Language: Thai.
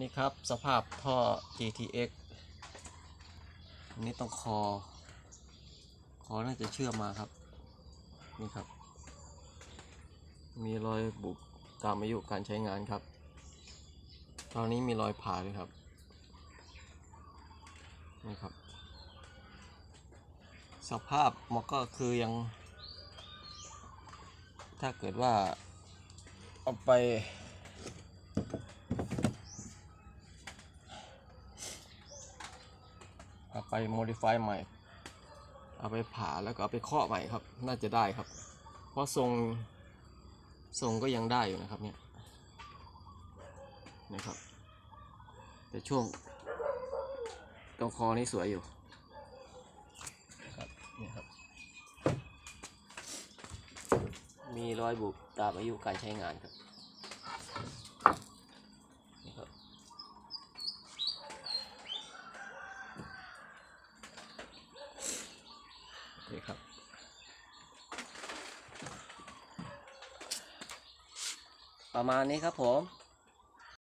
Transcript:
นี่ครับสภาพท่อ GTX อันนี้ต้องคอ คอน่าจะเชื่อมมาครับ นี่ครับ มีรอยบุบตามอายุการใช้งานครับตอนนี้มีรอยผ่าด้วยครับ นี่ครับ สภาพมันก็คือยัง ถ้าเกิดว่า เอาไป เอาไป modify ใหม่ เอาไปผ่าแล้วก็เอาไปเคาะใหม่ครับ น่าจะได้ครับ เพราะทรงทรงก็ยังได้อยู่นะครับเนี่ยนะครับ แต่ช่วงตรงคอนี่สวยอยู่ครับนี่ครับ มีรอยบุบตามอายุการใช้งานครับ นี่ครับ นี่ครับ ประมาณนี้ครับผม